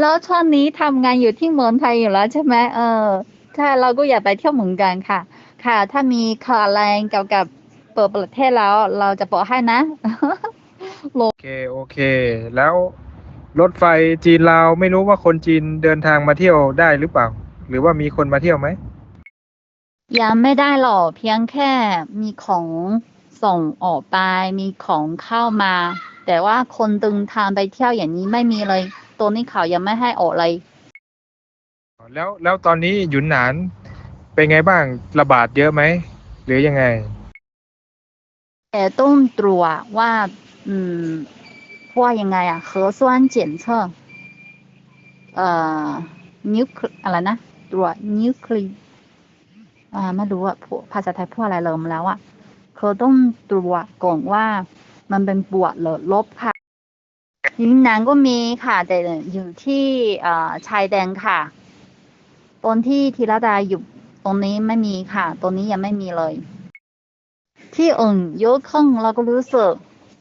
แล้วช่วงนี้ทำงานอยู่ที่เมืองไทยอยู่แล้วใช่ไหมเออใช่เราก็อยากไปเที่ยวเหมือนกันค่ะ ค่ะ ถ้ามีข่าวอะไรเกี่ยวกับเปิดประเทศแล้ว เราจะบอกให้นะโอเคโอเค แล้วรถไฟจีนลาวไม่รู้ว่าคนจีนเดินทางมาเที่ยวได้หรือเปล่า หรือว่ามีคนมาเที่ยวไหมยังไม่ได้หรอกเพียงแค่มีของส่งออกไปมีของเข้ามา แต่ว่าคนเดินทางไปเที่ยวอย่างนี้ไม่มีเลย ตัวนี้เขายังไม่ให้ออกเลย แล้วแล้วตอนนี้หยุนหนานเป็นไงบ้างระบาดเยอะไหม หรือยังไง แต่ต้องตรวจว่า อืมว่ายังไงอะ核酸检测เอ่อนิวอะไรนะตรวจนิวคลีอ่าไม่รู้อะพูดภาษาไทยพูดอะไรเริ่มแล้วอะเขาต้องตรวจก่อนว่า มันเป็นบวกหรือลบค่ะยิงนานก็มีค่ะ แต่อยู่ที่เอ่อชายแดนค่ะตอนที่ธีรดาอยู่ตรงนี้ไม่มีค่ะตรงนี้ยังไม่มีเลย ที่อื่นเยอะขึ้นเราก็รู้สึก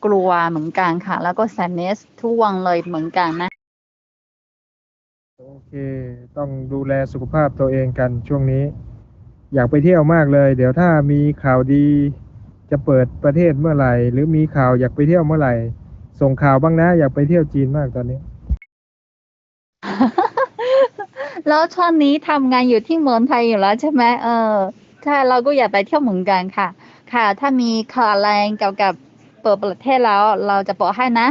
กลัวเหมือนกันค่ะ แล้วก็แซนเนสทุกวันเลยเหมือนกันนะ โอเค ต้องดูแลสุขภาพตัวเองกันช่วงนี้ อยากไปเที่ยวมากเลย เดี๋ยวถ้ามีข่าวดี จะเปิดประเทศเมื่อไหร่ หรือมีข่าวอยากไปเที่ยวเมื่อไหร่ ส่งข่าวบ้างนะ อยากไปเที่ยวจีนมากตอนนี้ แล้วช่วงนี้ทำงานอยู่ที่เมืองไทยอยู่แล้วใช่ไหมเออใช่เราก็อยากไปเที่ยวเหมือนกันค่ะ ค่ะ ถ้ามีข่าวอะไรเกี่ยวกับเปิดประเทศแล้ว เราจะบอกให้นะ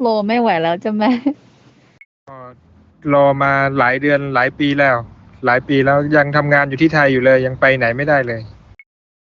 โลไม่ไหวแล้วใช่ไหมรอมาหลายเดือนหลายปีแล้ว หลายปีแล้วยังทำงานอยู่ที่ไทยอยู่เลย ยังไปไหนไม่ได้เลย